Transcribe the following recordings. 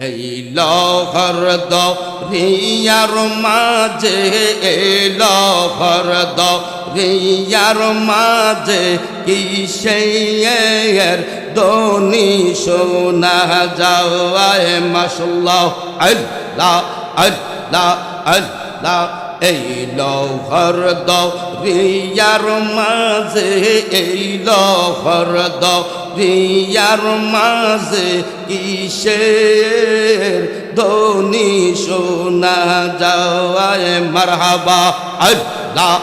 এই লহর রিয়ার মাঝে লহর রিয়ার মাঝে কিসের দনি শোনা যাওয়ায় মাসাল্লাহ আল্লাহ আল্লাহ আল্লাহ এই লহর রিয়ার মাঝে এই লহর রিয়ার মাঝে কিসের ধনি শোনা যাওয়ায় মারহাবা। আল্লাহ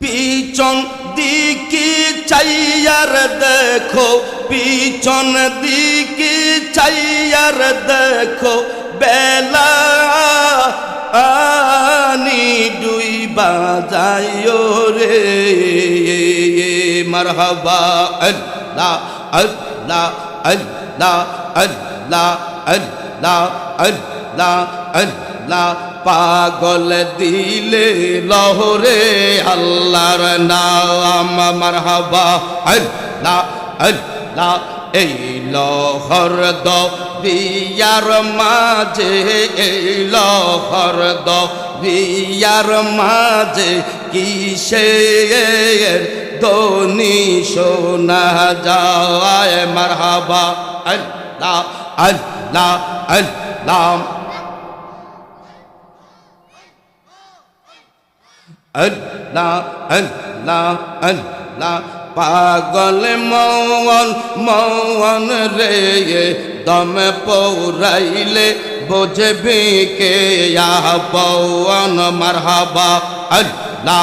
পিছন দিকে চাইয়ার দেখো, পিছন দিকে চাইয়ার দেখো, বেলা দুই বাজাইও রে। মারহাবা আল্লাহ আল্লাহ আল্লাহ আল্লাহ আল্লাহ আল্লাহ আল্লাহ। পাগল দিলে লহরে আল্লাহর নাম। মারহাবা আল্লাহ আল্লাহ, এই লহর দ বিয়ার মাঝে লহর দ বিয়ার মাঝে কিসের দনি শোনা যায়? মারহাবা। আল্লাহ আল্লাহ আল্লাহ। আল্লাহ আল্লাহ আল্লাহ। পাগল মৌন মৌন রে দম পৌরাইলে বুঝবি কে পৌন মারহাবা আল্লাহ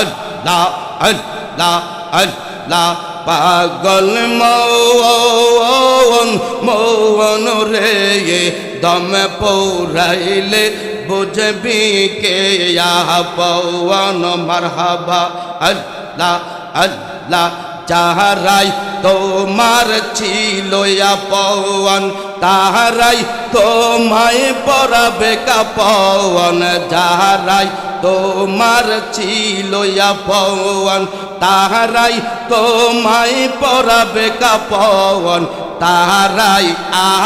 আল্লাহ আল্লাহ আল্লাহ পাগল মৌন মৌন রে দম পৌরাইলে বুঝবি কে পৌন মারহাবা আল্লাহ আল্লাহ যাহারাই তোমার ছিল পৌন তাহারাই তোমায় পরাবে পৌন যাহারাই তোমার ছিল পৌন তাহারাই তোমায় পরাবে পৌন তাহারাই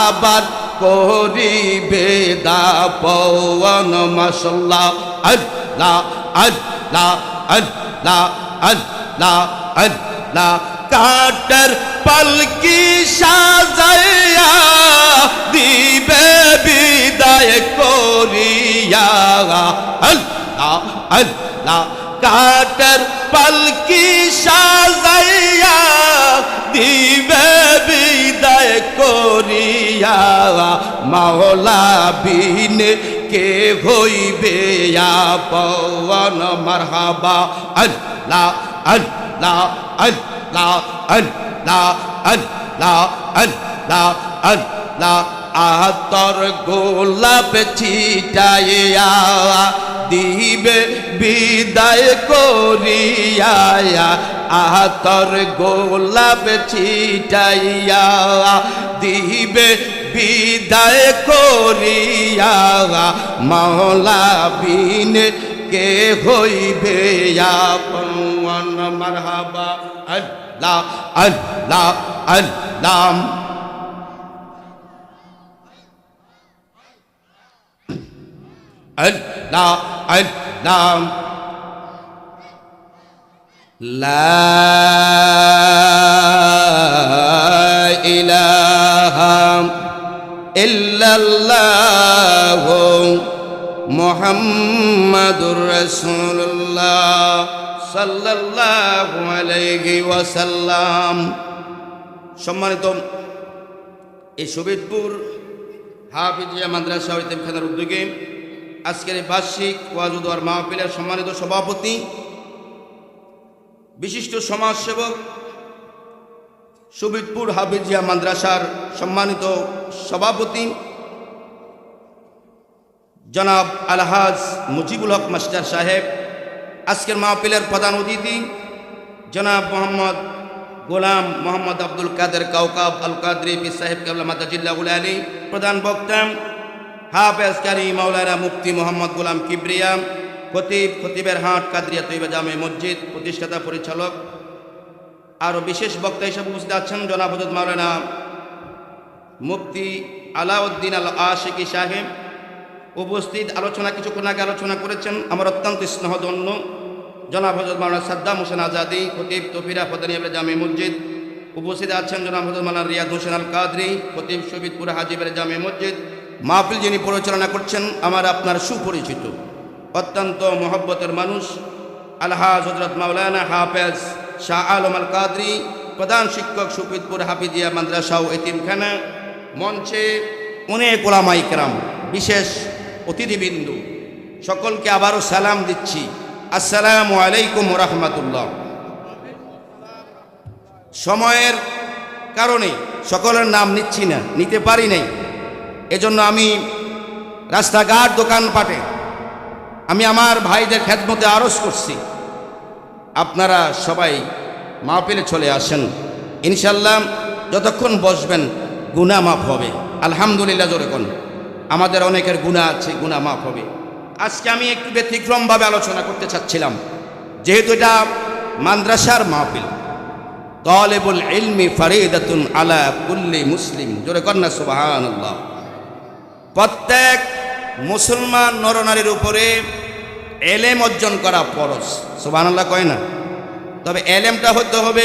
আবার করিবে দা পৌন মশলা আল্লাহ আল্লাহ আল্লাহ আল্লাহ আল্লাহ কাটার পালকি সাজাইয়া দিবে বিদায় করিয়া। আল্লাহ আল্লাহ কাটার পালকি সাজাইয়া দিবে বিদায় করিয়া। মাওলা বিনে কে হইবে পবন মারহাবা। আল্লাহ আল্লাহ আল্লাহ আল্লাহ আল্লাহ আল্লাহ আল্লাহ আতর গোলাপ ছিটাইয়া দিবে বিদায় করিয়া আতর গোলাপ ছিটাইয়া দিবে বিদায় করিয়া। মাওলা বিনে কে হইবে من مرحبا الله الله الله الله الله لا إله إلا الله محمد رسول الله সম্মানিত এই শহীদপুর হাফিজিয়া মাদ্রাসা ও ইতিমখানার উদ্যোগে আজকের এই বার্ষিক ওয়াজুদর মাহফিলের সম্মানিত সভাপতি, বিশিষ্ট সমাজসেবক সুবিদপুর হাফিজিয়া মাদ্রাসার সম্মানিত সভাপতি, জনাব আলহাজ মুজিবুল হক মাস্টার সাহেব আজকের মাহফিলের প্রধান অতিথি জনাব মোহাম্মদ গোলাম মোহাম্মদ আব্দুল কাদের কাউকাব আল কাদরি বি সাহেব কেবলা মাতাজিল্লা আলী, প্রধান বক্তা হাফেজ কারি মাওলানা মুফতি মোহাম্মদ গোলাম কিবরিয়া, খতিব খতিবের হাট কাদরিয়া তৈবা জামে মসজিদ প্রতিষ্ঠাতা পরিচালক। আরও বিশেষ বক্তা হিসেবে উপস্থিত আছেন জনাব হজরত মাওলানা মুফতি আলাউদ্দিন আল আশিকি সাহেব। উপস্থিত আলোচনা, কিছুক্ষণ আগে আলোচনা করেছেন, আমার অত্যন্ত স্নেহধন্য জনাব হজরত মাওলানা সাদ্দাম হোসেন আজাদি, খতিব তফিরা ফদানিয়া জামে মসজিদ উপস্থিত আছেন জনাব হজরত মাওলানা রিয়াদ হোসেন আল কাদরি খতিব শহীদপুর হাজিবের জামে মসজিদ। মাহফিল যিনি পরিচালনা করছেন, আমার আপনার সুপরিচিত, অত্যন্ত মহব্বতের মানুষ, আলহাজ হজরত মাওলানা হাফেজ শাহ আলম আল কাদরি প্রধান শিক্ষক সুপিদপুর হাফিজিয়া মাদ্রাসা ও এতিমখানা, মঞ্চে অনেক ওলামাই কেরাম, বিশেষ অতিথিবিন্দু, সকলকে আবারও সালাম দিচ্ছি। আসসালামু আলাইকুম রহমতুল্লাহ। সময়ের কারণে সকলের নাম নিচ্ছি না, নিতে পারি নাই। এজন্য আমি রাস্তাঘাট, দোকানপাটে আমি আমার ভাইদের খেদমতে আরজ করছি। আপনারা সবাই মাহফিলে চলে আসেন। ইনশাল্লাহ যতক্ষণ বসবেন গুণা মাফ হবে। আলহামদুলিল্লাহ কোন। আমাদের অনেকের গুণা আছে গুণা মাফ হবে। আজকে আমি একটু ব্যতিক্রমভাবে আলোচনা করতে চাচ্ছিলাম। যেহেতু এটা মাদ্রাসার মাহফিল। তলেবুল ইলমি ফারিদাতুন আলা কুল্লি মুসলিম। জোরে কন্যা সুবাহান প্রত্যেক মুসলমান নরনারীর উপরে এলেম অর্জন করা ফরজ। সুবাহ কয় না? তবে এলেমটা হতে হবে